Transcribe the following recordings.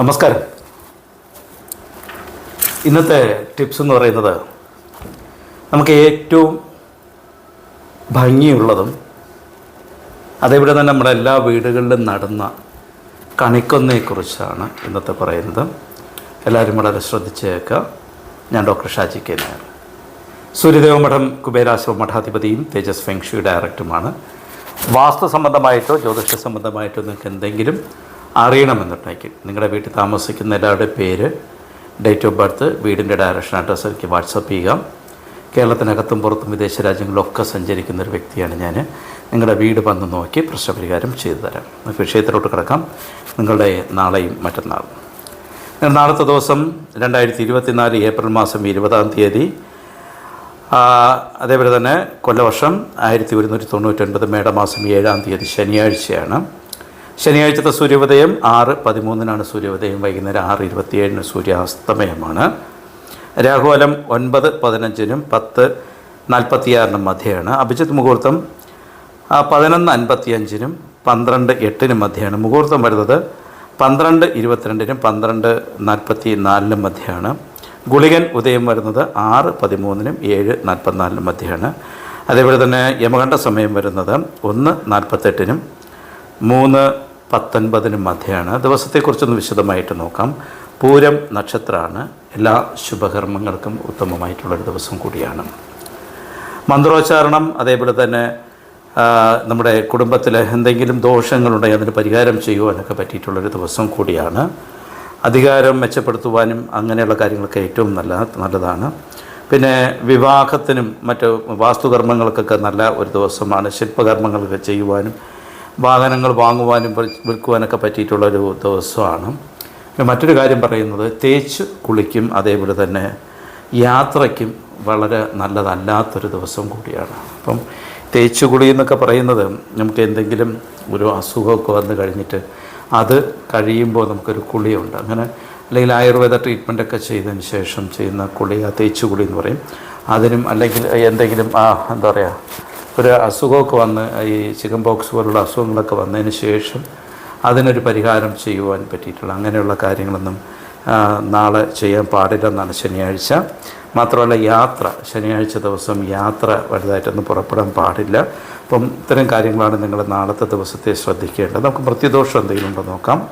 നമസ്കാരം. ഇന്നത്തെ ടിപ്സ് എന്ന് പറയുന്നത് നമുക്ക് ഏറ്റവും ഭംഗിയുള്ളതും അതേപോലെ തന്നെ നമ്മുടെ എല്ലാ വീടുകളിലും നടന്ന കണിക്കൊന്നയെക്കുറിച്ചാണ് ഇന്നത്തെ പറയുന്നത്. എല്ലാവരും വളരെ ശ്രദ്ധിച്ചേക്കുക ഞാൻ ഡോക്ടർ ഷാജി കെ നായർ. സൂര്യദേവ മഠം കുബേരാശ്രമ മഠാധിപതിയും തേജസ് ഫെങ്ഷു ഡയറക്ടറുമാണ് വാസ്തു സംബന്ധമായിട്ടോ ജ്യോതിഷ സംബന്ധമായിട്ടോ നിങ്ങൾക്ക് എന്തെങ്കിലും അറിയണമെന്നുണ്ടെങ്കിൽ നിങ്ങളുടെ വീട്ടിൽ താമസിക്കുന്ന എല്ലാവരുടെ പേര് ഡേറ്റ് ഓഫ് ബർത്ത് വീടിന്റെ ഡയറക്ഷൻ അഡ്രസ്സ് എനിക്ക് വാട്സപ്പ് ചെയ്യാം കേരളത്തിനകത്തും പുറത്തും വിദേശ രാജ്യങ്ങളിലൊക്കെ സഞ്ചരിക്കുന്ന ഒരു വ്യക്തിയാണ് ഞാൻ നിങ്ങളുടെ വീട് വന്ന് നോക്കി പ്രശ്നപരിഹാരം ചെയ്തു തരാം. വിഷയത്തിലോട്ട് കിടക്കാം. നിങ്ങളുടെ നാളെയും മറ്റന്നാളും. നാളത്തെ ദിവസം രണ്ടായിരത്തി ഇരുപത്തിനാല് ഏപ്രിൽ മാസം ഇരുപതാം തീയതി. അതേപോലെ തന്നെ കൊല്ലവർഷം ആയിരത്തി ഒരുന്നൂറ്റി തൊണ്ണൂറ്റൊൻപത് മേടമാസം ഏഴാം തീയതി ശനിയാഴ്ചയാണ്. ശനിയാഴ്ചത്തെ സൂര്യോദയം ആറ് പതിമൂന്നിനാണ് സൂര്യോദയം വൈകുന്നേരം ആറ് ഇരുപത്തിയേഴിന് സൂര്യാസ്തമയമാണ്. രാഹുലം ഒൻപത് പതിനഞ്ചിനും പത്ത് നാൽപ്പത്തിയാറിനും മധ്യയാണ്. അഭിജിത്ത് മുഹൂർത്തം പതിനൊന്ന് അൻപത്തിയഞ്ചിനും പന്ത്രണ്ട് എട്ടിനും മധ്യയാണ്. മുഹൂർത്തം വരുന്നത് പന്ത്രണ്ട് ഇരുപത്തിരണ്ടിനും പന്ത്രണ്ട് നാൽപ്പത്തി നാലിനും മധ്യയാണ്. ഗുളികൻ ഉദയം വരുന്നത് ആറ് പതിമൂന്നിനും ഏഴ് നാൽപ്പത്തിനാലിനും മധ്യയാണ്. അതേപോലെ തന്നെ യമകണ്ഠ സമയം വരുന്നത് ഒന്ന് നാൽപ്പത്തെട്ടിനും മൂന്ന് പത്തൊൻപതിനും മധ്യയാണ് ദിവസത്തെക്കുറിച്ചൊന്ന് വിശദമായിട്ട് നോക്കാം. പൂരം നക്ഷത്രമാണ്. എല്ലാ ശുഭകർമ്മങ്ങൾക്കും ഉത്തമമായിട്ടുള്ളൊരു ദിവസം കൂടിയാണ്. മന്ത്രോച്ചാരണം അതേപോലെ തന്നെ നമ്മുടെ കുടുംബത്തിൽ എന്തെങ്കിലും ദോഷങ്ങളുണ്ടെങ്കിൽ അതിന് പരിഹാരം ചെയ്യുവാനൊക്കെ പറ്റിയിട്ടുള്ളൊരു ദിവസം കൂടിയാണ്. അധികാരം മെച്ചപ്പെടുത്തുവാനും അങ്ങനെയുള്ള കാര്യങ്ങളൊക്കെ ഏറ്റവും നല്ല നല്ലതാണ്. പിന്നെ വിവാഹത്തിനും മറ്റ് വാസ്തുകർമ്മങ്ങൾക്കൊക്കെ നല്ല ഒരു ദിവസമാണ്. ശില്പകർമ്മങ്ങളൊക്കെ ചെയ്യുവാനും വാഹനങ്ങൾ വാങ്ങുവാനും വിൽക്കുവാനൊക്കെ പറ്റിയിട്ടുള്ളൊരു ദിവസമാണ്. മറ്റൊരു കാര്യം പറയുന്നത് തേച്ച് കുളിക്കും അതേപോലെ തന്നെ യാത്രയ്ക്കും വളരെ നല്ലതല്ലാത്തൊരു ദിവസം കൂടിയാണ്. അപ്പം തേച്ച് കുളി എന്നൊക്കെ പറയുന്നത് നമുക്ക് എന്തെങ്കിലും ഒരു അസുഖമൊക്കെ വന്നു കഴിഞ്ഞിട്ട് അത് കഴിയുമ്പോൾ നമുക്കൊരു കുളിയുണ്ട്. അങ്ങനെ അല്ലെങ്കിൽ ആയുർവേദ ട്രീറ്റ്മെന്റൊക്കെ ചെയ്തതിന് ശേഷം ചെയ്യുന്ന കുളി ആ തേച്ച് കുളി എന്ന് പറയും. അതിനും അല്ലെങ്കിൽ എന്തെങ്കിലും ആ എന്താ പറയുക ഒരു അസുഖമൊക്കെ വന്ന് ഈ ചിക്കൻ ബോക്സ് പോലുള്ള അസുഖങ്ങളൊക്കെ വന്നതിന് ശേഷം അതിനൊരു പരിഹാരം ചെയ്യുവാൻ പറ്റിയിട്ടുള്ള അങ്ങനെയുള്ള കാര്യങ്ങളൊന്നും നാളെ ചെയ്യാൻ പാടില്ലെന്നാണ് ശനിയാഴ്ച. മാത്രമല്ല യാത്ര ശനിയാഴ്ച ദിവസം യാത്ര വലുതായിട്ടൊന്നും പുറപ്പെടാൻ പാടില്ല. അപ്പം ഇത്തരം കാര്യങ്ങളാണ് നിങ്ങൾ നാളത്തെ ദിവസത്തെ ശ്രദ്ധിക്കേണ്ടത്. നമുക്ക് മൃത്യുദോഷം എന്തെങ്കിലും ഉണ്ടോ നോക്കാം.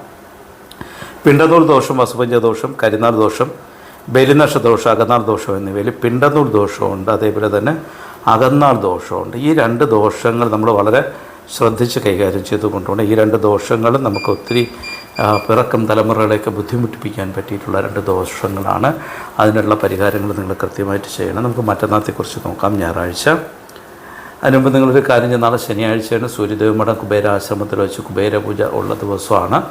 പിണ്ടനൂൽ ദോഷം വസുപഞ്ച ദോഷം കരിനാൾ ദോഷം ബലിനഷ ദോഷം അകനാൾ ദോഷം എന്നിവയിൽ പിണ്ടനൂൽ ദോഷമുണ്ട്. അതേപോലെ തന്നെ അകന്നാൾ ദോഷമുണ്ട്. ഈ രണ്ട് ദോഷങ്ങൾ നമ്മൾ വളരെ ശ്രദ്ധിച്ച് കൈകാര്യം ചെയ്ത് ഈ രണ്ട് ദോഷങ്ങളും നമുക്ക് ഒത്തിരി പിറക്കം തലമുറകളെയൊക്കെ ബുദ്ധിമുട്ടിപ്പിക്കാൻ പറ്റിയിട്ടുള്ള രണ്ട് ദോഷങ്ങളാണ്. അതിനുള്ള പരിഹാരങ്ങൾ നിങ്ങൾ കൃത്യമായിട്ട് ചെയ്യണം. നമുക്ക് മറ്റന്നാളത്തെക്കുറിച്ച് നോക്കാം. ഞായറാഴ്ച. അതിനുമുമ്പ് നിങ്ങളൊരു കാര്യം ചെയ്യും നാളെ ശനിയാഴ്ചയാണ് സൂര്യദേവമഠം കുബേരാശ്രമത്തിൽ വെച്ച് കുബേരപൂജ ഉള്ള ദിവസമാണ്.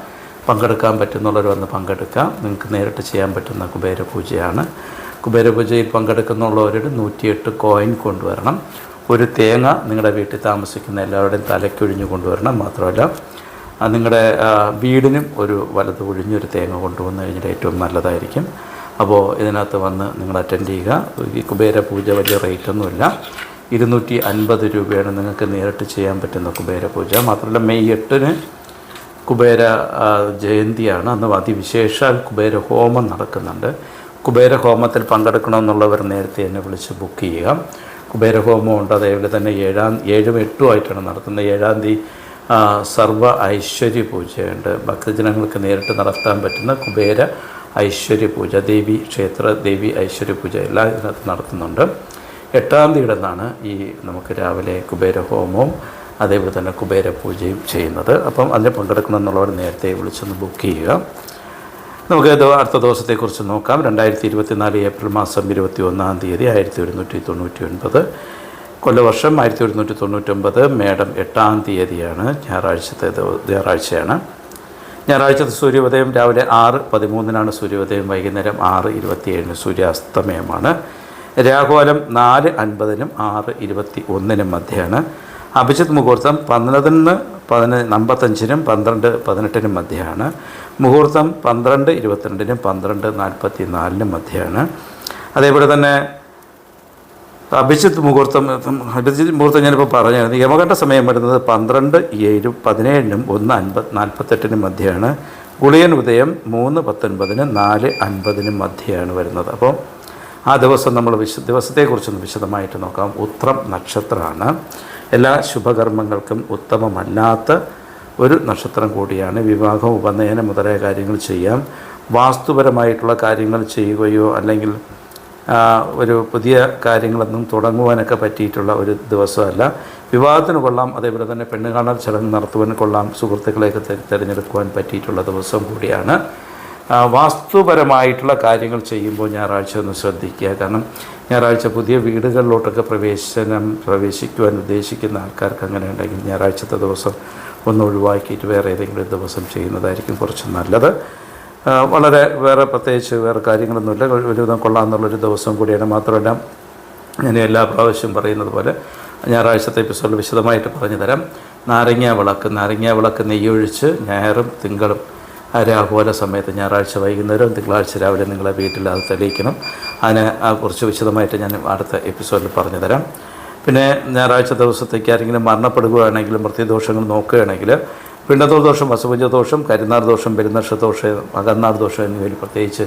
പങ്കെടുക്കാൻ പറ്റുന്നുള്ളവർ വന്ന് പങ്കെടുക്കാം. നിങ്ങൾക്ക് നേരിട്ട് ചെയ്യാൻ പറ്റുന്ന കുബേരപൂജയാണ്. കുബേരപൂജയിൽ പങ്കെടുക്കുന്നുള്ളവരുടെ നൂറ്റിയെട്ട് കോയിൻ കൊണ്ടുവരണം. ഒരു തേങ്ങ നിങ്ങളുടെ വീട്ടിൽ താമസിക്കുന്ന എല്ലാവരുടെയും തലയ്ക്കൊഴിഞ്ഞ് കൊണ്ടുവരണം മാത്രമല്ല. നിങ്ങളുടെ വീടിനും ഒരു വലത് ഒഴിഞ്ഞൊരു തേങ്ങ കൊണ്ടുവന്ന് കഴിഞ്ഞാൽ ഏറ്റവും നല്ലതായിരിക്കും. അപ്പോൾ ഇതിനകത്ത് വന്ന് നിങ്ങൾ അറ്റൻഡ് ചെയ്യുക. ഈ കുബേര പൂജ വലിയ റേറ്റൊന്നുമില്ല. ഇരുന്നൂറ്റി അൻപത് രൂപയാണ് നിങ്ങൾക്ക് നേരിട്ട് ചെയ്യാൻ പറ്റുന്ന കുബേര പൂജ മാത്രമല്ല മെയ് എട്ടിന് കുബേര ജയന്തിയാണ്. അന്ന് അതിവിശേഷാൽ കുബേര ഹോമം നടക്കുന്നുണ്ട്. കുബേര ഹോമത്തിൽ പങ്കെടുക്കണമെന്നുള്ളവർ നേരത്തെ എന്നെ വിളിച്ച് ബുക്ക് ചെയ്യുക. കുബേര ഹോമം ഉണ്ട്. അതേപോലെ തന്നെ ഏഴാം ഏഴും എട്ടും ആയിട്ടാണ് നടത്തുന്നത്. ഏഴാം തീയതി സർവ ഐശ്വര്യ പൂജയുണ്ട്. ഭക്തജനങ്ങൾക്ക് നേരിട്ട് നടത്താൻ പറ്റുന്ന കുബേര ഐശ്വര്യ പൂജ ദേവി ക്ഷേത്ര ദേവി ഐശ്വര്യ പൂജ എല്ലാം ഇതിനകത്ത് നടത്തുന്നുണ്ട്. എട്ടാം തീയതി നിന്നാണ് ഈ നമുക്ക് രാവിലെ കുബേര ഹോമവും അതേപോലെ തന്നെ കുബേര പൂജയും ചെയ്യുന്നത്. അപ്പം അതിനെ പങ്കെടുക്കണമെന്നുള്ളവർ നേരത്തെ വിളിച്ചൊന്ന് ബുക്ക് ചെയ്യുക. നമുക്ക് അടുത്ത ദിവസത്തെക്കുറിച്ച് നോക്കാം. രണ്ടായിരത്തി ഇരുപത്തിനാല് ഏപ്രിൽ മാസം ഇരുപത്തി ഒന്നാം തീയതി ആയിരത്തി ഒരുന്നൂറ്റി തൊണ്ണൂറ്റി ഒൻപത് കൊല്ലവർഷം ആയിരത്തി ഒരുന്നൂറ്റി തൊണ്ണൂറ്റൊമ്പത് മേഡം എട്ടാം തീയതിയാണ് ഞായറാഴ്ചത്തെ ഞായറാഴ്ചയാണ്. ഞായറാഴ്ചത്തെ സൂര്യോദയം രാവിലെ ആറ് പതിമൂന്നിനാണ് സൂര്യോദയം വൈകുന്നേരം ആറ് ഇരുപത്തിയേഴിന് സൂര്യാസ്തമയമാണ്. രാഘോലം നാല് അൻപതിനും ആറ് ഇരുപത്തി ഒന്നിനും മധ്യയാണ് അഭിജിത്ത് മുഹൂർത്തം പന്ത്രണ്ടിന് പതിന അമ്പത്തഞ്ചിനും പന്ത്രണ്ട് പതിനെട്ടിനും മധ്യയാണ് മുഹൂർത്തം പന്ത്രണ്ട് ഇരുപത്തിരണ്ടിനും പന്ത്രണ്ട് നാൽപ്പത്തി നാലിനും മധ്യയാണ് അതേപോലെ തന്നെ അഭിജിത്ത് മുഹൂർത്തം അഭിജിത്ത് മുഹൂർത്തം ഞാനിപ്പോൾ പറഞ്ഞായിരുന്നു. യമകണ്ഠ സമയം വരുന്നത് പന്ത്രണ്ട് ഏഴും പതിനേഴിനും ഒന്ന് അൻപത് നാൽപ്പത്തെട്ടിനും മധ്യയാണ് ഗുളിയൻ ഉദയം മൂന്ന് പത്തൊൻപതിന് നാല് അൻപതിനും മധ്യയാണ് വരുന്നത്. അപ്പോൾ ആ ദിവസം നമ്മൾ വിശ ദിവസത്തെക്കുറിച്ചൊന്ന് വിശദമായിട്ട് നോക്കാം. ഉത്രം നക്ഷത്രമാണ്. എല്ലാ ശുഭകർമ്മങ്ങൾക്കും ഉത്തമമല്ലാത്ത ഒരു നക്ഷത്രം കൂടിയാണ്. വിവാഹം ഉപനയനം മുതലായ കാര്യങ്ങൾ ചെയ്യാം. വാസ്തുപരമായിട്ടുള്ള കാര്യങ്ങൾ ചെയ്യുകയോ അല്ലെങ്കിൽ ഒരു പുതിയ കാര്യങ്ങളൊന്നും തുടങ്ങുവാനൊക്കെ പറ്റിയിട്ടുള്ള ഒരു ദിവസമല്ല. വിവാഹത്തിന് കൊള്ളാം. അതേപോലെ തന്നെ പെണ്ണ് ചടങ്ങ് നടത്തുവാൻ കൊള്ളാം. സുഹൃത്തുക്കളെയൊക്കെ തിരഞ്ഞെടുക്കുവാൻ പറ്റിയിട്ടുള്ള ദിവസം കൂടിയാണ്. വാസ്തുപരമായിട്ടുള്ള കാര്യങ്ങൾ ചെയ്യുമ്പോൾ ഞായറാഴ്ച ഒന്ന് ശ്രദ്ധിക്കുക. കാരണം ഞായറാഴ്ച പുതിയ വീടുകളിലോട്ടൊക്കെ പ്രവേശനം പ്രവേശിക്കുവാൻ ഉദ്ദേശിക്കുന്ന ആൾക്കാർക്ക് അങ്ങനെ ഉണ്ടെങ്കിൽ ഞായറാഴ്ചത്തെ ദിവസം ഒന്ന് ഒഴിവാക്കിയിട്ട് വേറെ ഏതെങ്കിലും ദിവസം ചെയ്യുന്നതായിരിക്കും കുറച്ച് നല്ലത്. വളരെ വേറെ പ്രത്യേകിച്ച് വേറെ കാര്യങ്ങളൊന്നുമില്ല. ഒരു- ഒരുവിധം കൊള്ളാമെന്നുള്ളൊരു ദിവസം കൂടിയാണ് മാത്രമല്ല ഞാൻ എല്ലാ പ്രാവശ്യവും പറയുന്നത് പോലെ ഞായറാഴ്ചത്തെ എപ്പിസോഡിൽ വിശദമായിട്ട് പറഞ്ഞു തരാം നാരങ്ങ വിളക്ക് നാരങ്ങ വിളക്ക് നെയ്യൊഴിച്ച് ഞായറും തിങ്കളും രാഹുല സമയത്ത് ഞായറാഴ്ച വൈകുന്നേരം തിങ്കളാഴ്ച രാവിലെ നിങ്ങളെ വീട്ടിൽ അത് തെളിയിക്കണം. അതിനെ കുറിച്ച് വിശദമായിട്ട് ഞാൻ അടുത്ത എപ്പിസോഡിൽ പറഞ്ഞു തരാം. പിന്നെ ഞായറാഴ്ച ദിവസത്തേക്ക് ആരെങ്കിലും മരണപ്പെടുകയാണെങ്കിലും മൃത്യുദോഷങ്ങൾ നോക്കുകയാണെങ്കിൽ പിണ്ടത്തോൾ ദോഷം വസുപഞ്ച ദോഷം കരുനാർ ദോഷം പെരുന്നക്ഷ ദോഷം അകന്നാർ ദോഷം എന്നിവയിൽ പ്രത്യേകിച്ച്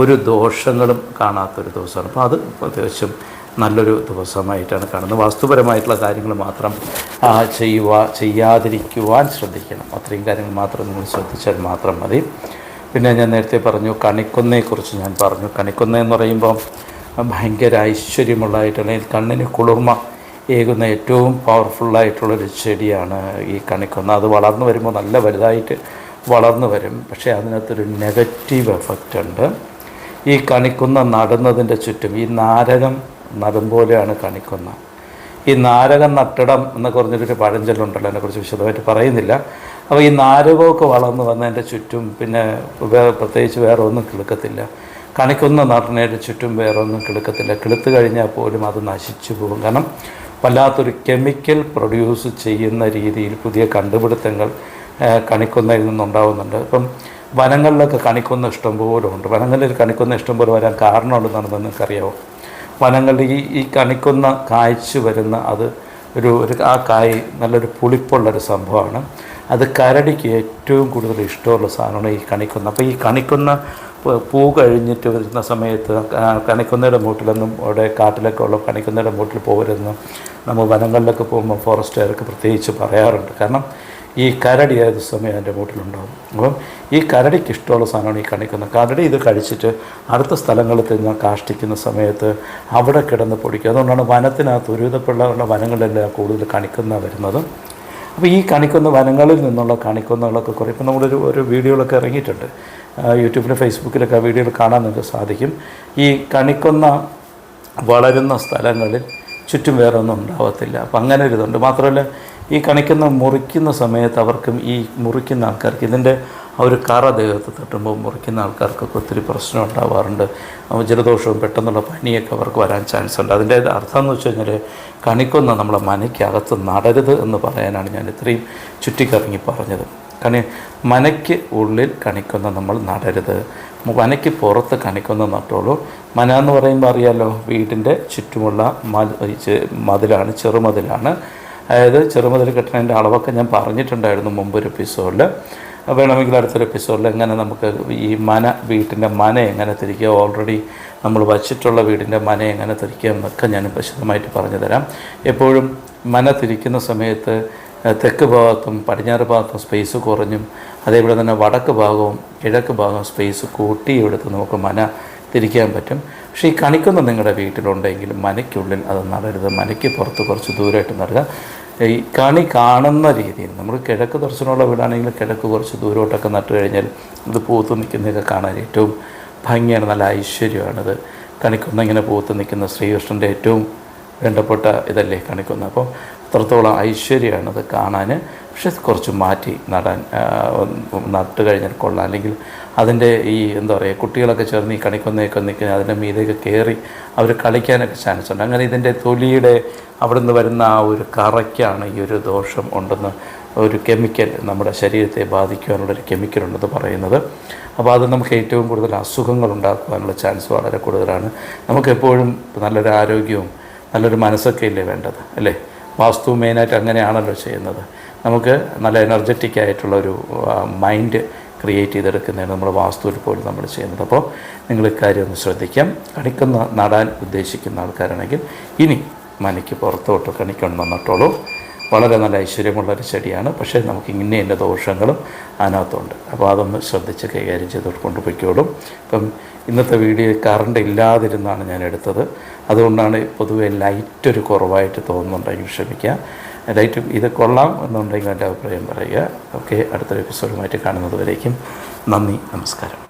ഒരു ദോഷങ്ങളും കാണാത്തൊരു ദിവസമാണ്. അപ്പോൾ അത് പ്രത്യേകിച്ചും നല്ലൊരു ദിവസമായിട്ടാണ് കാണുന്നത്. വാസ്തുപരമായിട്ടുള്ള കാര്യങ്ങൾ മാത്രം ചെയ്യുക ചെയ്യാതിരിക്കുവാൻ ശ്രദ്ധിക്കണം. അത്രയും കാര്യങ്ങൾ മാത്രം നിങ്ങൾ ശ്രദ്ധിച്ചാൽ മാത്രം മതി. പിന്നെ ഞാൻ നേരത്തെ പറഞ്ഞു കണിക്കൊന്നയെക്കുറിച്ച് ഞാൻ പറഞ്ഞു. കണിക്കൊന്ന എന്ന് പറയുമ്പോൾ ഭയങ്കര ഐശ്വര്യമുള്ളതായിട്ട് അല്ലെങ്കിൽ കണ്ണിന് കുളിർമ ഏകുന്ന ഏറ്റവും പവർഫുള്ളായിട്ടുള്ളൊരു ചെടിയാണ് ഈ കണിക്കൊന്ന. അത് വളർന്നു വരുമ്പോൾ നല്ല വലുതായിട്ട് വളർന്നു വരും. പക്ഷേ അതിനകത്തൊരു നെഗറ്റീവ് എഫക്റ്റ് ഉണ്ട്. ഈ കണിക്കുന്ന നടുന്നതിന്റെ ചുറ്റും ഈ നാരകം നടും പോലെയാണ് കണിക്കുന്ന. ഈ നാരക നട്ടിടം എന്നൊക്കെ പറഞ്ഞൊരു പഴഞ്ചൊല്ലുണ്ടല്ലോ അതിനെക്കുറിച്ച് വിശദമായിട്ട് പറയുന്നില്ല. അപ്പോൾ ഈ നാരകമൊക്കെ വളർന്നു വന്നതിന്റെ ചുറ്റും പിന്നെ വേറെ പ്രത്യേകിച്ച് വേറെ ഒന്നും കിളുക്കത്തില്ല. കണിക്കുന്ന നടനയുടെ ചുറ്റും വേറെ ഒന്നും കിളുക്കത്തില്ല. കിളുത്ത് കഴിഞ്ഞാൽ പോലും അത് നശിച്ചു പോകും. കാരണം വല്ലാത്തൊരു കെമിക്കൽ പ്രൊഡ്യൂസ് ചെയ്യുന്ന രീതിയിൽ പുതിയ കണ്ടുപിടുത്തങ്ങൾ കണിക്കൊന്നയിൽ നിന്നുണ്ടാവുന്നുണ്ട്. ഇപ്പം വനങ്ങളിലൊക്കെ കണിക്കൊന്ന ഇഷ്ടം പോലെ ഉണ്ട്. വനങ്ങളിൽ കണിക്കൊന്ന ഇഷ്ടം പോലെ വരാൻ കാരണമുണ്ടെന്നാണ് നിങ്ങൾക്കറിയാമോ വനങ്ങളിൽ ഈ ഈ കണിക്കുന്ന കായ്ച്ചു വരുന്ന അത് ഒരു ഒരു ആ കായ് നല്ലൊരു പുളിപ്പുള്ളൊരു സംഭവമാണ്. അത് കരടിക്ക് ഏറ്റവും കൂടുതൽ ഇഷ്ടമുള്ള സാധനമാണ് ഈ കണിക്കുന്ന. അപ്പോൾ ഈ കണിക്കുന്ന പൂ- കഴിഞ്ഞിട്ട് വരുന്ന സമയത്ത് കണിക്കുന്നയുടെ മൂട്ടിലൊന്നും അവിടെ കാട്ടിലൊക്കെ ഉള്ള കണിക്കുന്നയുടെ മൂട്ടിൽ പോകരുതെന്നും നമ്മൾ വനങ്ങളിലൊക്കെ പോകുമ്പോൾ ഫോറസ്റ്റുകാർക്ക് പ്രത്യേകിച്ച് പറയാറുണ്ട്. കാരണം ഈ കരടി ഏത് സമയം അതിന്റെ മൂട്ടിലുണ്ടാകും അപ്പം ഈ കരടിക്ക് ഇഷ്ടമുള്ള സാധനമാണ് ഈ കണിക്കുന്ന. കരടി ഇത് കഴിച്ചിട്ട് അടുത്ത സ്ഥലങ്ങളിൽ തന്നെ കാഷ്ടിക്കുന്ന സമയത്ത് അവിടെ കിടന്ന് പൊടിക്കും. അതുകൊണ്ടാണ് വനത്തിനകത്ത് ഒരുവിധപ്പെട്ടുള്ള വനങ്ങളിലെല്ലാം കൂടുതൽ കണിക്കുന്ന വരുന്നത്. അപ്പോൾ ഈ കണിക്കുന്ന വനങ്ങളിൽ നിന്നുള്ള കണിക്കുന്നുകളൊക്കെ കുറേ. ഇപ്പം നമ്മളൊരു ഒരു വീഡിയോകളൊക്കെ ഇറങ്ങിയിട്ടുണ്ട്. യൂട്യൂബിലും ഫേസ്ബുക്കിലൊക്കെ ആ വീഡിയോകൾ കാണാൻ നിങ്ങൾക്ക് സാധിക്കും. ഈ കണിക്കുന്ന വളരുന്ന സ്ഥലങ്ങളിൽ ചുറ്റും വേറെ ഒന്നും ഉണ്ടാവത്തില്ല. അപ്പം അങ്ങനെ ഒരു ഇതുണ്ട്. മാത്രമല്ല ഈ കണിക്കുന്ന മുറിക്കുന്ന സമയത്ത് അവർക്കും ഈ മുറിക്കുന്ന ആൾക്കാർക്ക് ഇതിന്റെ ആ ഒരു കറ ദേഹത്ത് തട്ടുമ്പോൾ മുറിക്കുന്ന ആൾക്കാർക്കൊക്കെ ഒത്തിരി പ്രശ്നം ഉണ്ടാവാറുണ്ട്. ജലദോഷവും പെട്ടെന്നുള്ള പനിയൊക്കെ അവർക്ക് വരാൻ ചാൻസ് ഉണ്ട്. അതിന്റെ അർത്ഥം എന്ന് വെച്ച് കഴിഞ്ഞാൽ കണിക്കൊന്ന നമ്മളെ മനയ്ക്കകത്ത് നടരുത് എന്ന് പറയാനാണ് ഞാൻ ഇത്രയും ചുറ്റിക്കറങ്ങി പറഞ്ഞത്. കണി മനയ്ക്ക് ഉള്ളിൽ കണിക്കൊന്ന നമ്മൾ നടരുത്. മനയ്ക്ക് പുറത്ത് കണിക്കൊന്ന നട്ടോളൂ. മന എന്ന് പറയുമ്പോൾ അറിയാലോ വീടിന്റെ ചുറ്റുമുള്ള മതിലാണ് ചെറുമതിലാണ്. അതായത് ചെറുമതിൽ കെട്ടുന്നതിന്റെ അളവൊക്കെ ഞാൻ പറഞ്ഞിട്ടുണ്ടായിരുന്നു മുമ്പൊരു എപ്പിസോഡിൽ വേണമെങ്കിൽ അടുത്തൊരു എപ്പിസോഡിൽ എങ്ങനെ നമുക്ക് ഈ മന വീട്ടിന്റെ മന എങ്ങനെ തിരിക്കുക? ഓൾറെഡി നമ്മൾ വച്ചിട്ടുള്ള വീടിന്റെ മന എങ്ങനെ തിരിക്കുക എന്നൊക്കെ ഞാൻ വിശദമായിട്ട് പറഞ്ഞു തരാം. എപ്പോഴും മന തിരിക്കുന്ന സമയത്ത് തെക്ക് ഭാഗത്തും പടിഞ്ഞാറ് ഭാഗത്തും സ്പേസ് കുറഞ്ഞും അതേപോലെ തന്നെ വടക്ക് ഭാഗവും കിഴക്ക് ഭാഗവും സ്പേസ് കൂട്ടിയെടുത്ത് നമുക്ക് മന തിരിക്കാൻ പറ്റും. പക്ഷേ ഈ കണിക്കുന്ന നിങ്ങളുടെ വീട്ടിലുണ്ടെങ്കിലും മനയ്ക്കുള്ളിൽ അത് നടരുത്. മനയ്ക്ക് പുറത്ത് കുറച്ച് ദൂരമായിട്ട് നടുക ഈ കണി കാണുന്ന രീതിയിൽ നമ്മൾ കിഴക്ക് ദർശനമുള്ള വീടാണെങ്കിൽ കിഴക്ക് കുറച്ച് ദൂരോട്ടൊക്കെ നട്ടു കഴിഞ്ഞാൽ ഇത് പൂത്ത് നിൽക്കുന്നതൊക്കെ കാണാൻ ഏറ്റവും ഭംഗിയാണ് നല്ല ഐശ്വര്യമാണിത്. കണിക്കുന്ന ഇങ്ങനെ പൂത്ത് നിൽക്കുന്ന ശ്രീകൃഷ്ണന്റെ ഏറ്റവും വേണ്ടപ്പെട്ട ഇതല്ലേ കണിക്കുന്ന. അപ്പോൾ അത്രത്തോളം ഐശ്വര്യമാണ് അത് കാണാൻ. പക്ഷെ കുറച്ച് മാറ്റി നടാൻ നട്ട് കഴിഞ്ഞാൽ കൊള്ളാം. അല്ലെങ്കിൽ അതിന്റെ ഈ എന്താ പറയുക കുട്ടികളൊക്കെ ചേർന്ന് ഈ കണിക്കൊന്നയൊക്കെ നിൽക്കുന്ന അതിന്റെ മീതേക്ക് കയറി അവർ കളിക്കാനൊക്കെ ചാൻസ് ഉണ്ട്. അങ്ങനെ ഇതിന്റെ തൊലിയുടെ അവിടെ നിന്ന് വരുന്ന ആ ഒരു കറയ്ക്കാണ് ഈ ഒരു ദോഷം ഉണ്ടെന്ന് ഒരു കെമിക്കൽ നമ്മുടെ ശരീരത്തെ ബാധിക്കുവാനുള്ളൊരു കെമിക്കൽ ഉണ്ടെന്ന് പറയുന്നത്. അപ്പോൾ അത് നമുക്ക് ഏറ്റവും കൂടുതൽ അസുഖങ്ങൾ ഉണ്ടാക്കുവാനുള്ള ചാൻസ് വളരെ കൂടുതലാണ്. നമുക്കെപ്പോഴും നല്ലൊരു ആരോഗ്യവും നല്ലൊരു മനസ്സൊക്കെ ഇല്ലേ വേണ്ടത് അല്ലേ? വാസ്തു മെയിനായിട്ട് അങ്ങനെയാണല്ലോ ചെയ്യുന്നത്. നമുക്ക് നല്ല എനർജറ്റിക് ആയിട്ടുള്ള ഒരു മൈൻഡ് ക്രിയേറ്റ് ചെയ്തെടുക്കുന്നതാണ് നമ്മൾ വാസ്തുവിൽ പോലും നമ്മൾ ചെയ്യുന്നത് അപ്പോൾ നിങ്ങൾ ഇക്കാര്യം ഒന്ന് ശ്രദ്ധിക്കാം. കണിക്കുന്ന നടാൻ ഉദ്ദേശിക്കുന്ന ആൾക്കാരാണെങ്കിൽ ഇനി മനയ്ക്ക് പുറത്തോട്ട് കണിക്കൊണ്ട് നട്ടോളൂ വളരെ നല്ല ഐശ്വര്യമുള്ളൊരു ചെടിയാണ്. പക്ഷേ നമുക്ക് ഇന്ന ഇന്ന ദോഷങ്ങളും അതിനകത്തുണ്ട്. അപ്പോൾ അതൊന്ന് ശ്രദ്ധിച്ച് കൈകാര്യം ചെയ്തോട്ട് കൊണ്ടുപോയിക്കോളും ഇപ്പം ഇന്നത്തെ വീഡിയോ കറണ്ട് ഇല്ലാതിരുന്നാണ് ഞാൻ എടുത്തത്. അതുകൊണ്ടാണ് പൊതുവെ ലൈറ്റ് ഒരു കുറവായിട്ട് തോന്നുന്നുണ്ടെങ്കിൽ ക്ഷമിക്കുക. ലൈറ്റ് ഇത് കൊള്ളാം എന്നുണ്ടെങ്കിൽ എന്റെ അഭിപ്രായം പറയുക. ഓക്കെ അടുത്തൊരു എപ്പിസോഡുമായിട്ട് കാണുന്നത് വരേക്കും നന്ദി നമസ്കാരം.